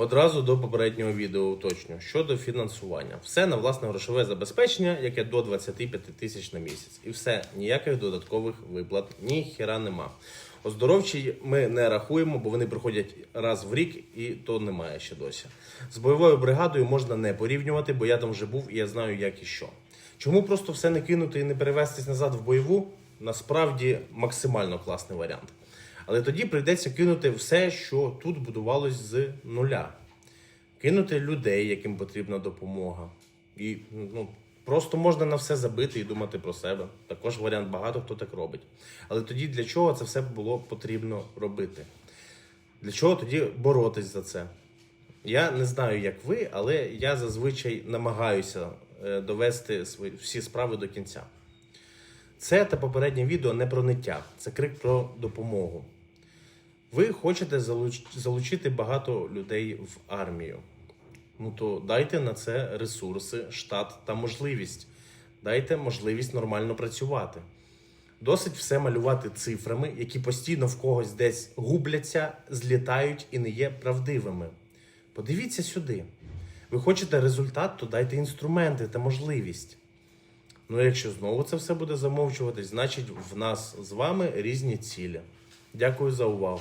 Одразу до попереднього відео уточню щодо фінансування. Все на власне грошове забезпечення, яке до 25 тисяч на місяць. І все, ніяких додаткових виплат, ні хіра нема. Оздоровчі ми не рахуємо, бо вони приходять раз в рік, і то немає ще досі. З бойовою бригадою можна не порівнювати, бо я там вже був і я знаю, як і що. Чому просто все не кинути і не перевестись назад в бойову? Насправді максимально класний варіант. Але тоді прийдеться кинути все, що тут будувалось з нуля. Кинути людей, яким потрібна допомога. І ну, просто можна на все забити і думати про себе. Також варіант багато хто так робить. Але тоді для чого це все було потрібно робити? Для чого тоді боротись за це? Я не знаю, як ви, але я зазвичай намагаюся е, довести свої всі справи до кінця. Це та попереднє відео не про ниття, це крик про допомогу. Ви хочете залуч- залучити багато людей в армію. Ну то дайте на це ресурси, штат та можливість. Дайте можливість нормально працювати. Досить все малювати цифрами, які постійно в когось десь губляться, злітають і не є правдивими. Подивіться сюди. Ви хочете результат, то дайте інструменти та можливість. Ну, якщо знову це все буде замовчуватись, значить в нас з вами різні цілі. Дякую за увагу.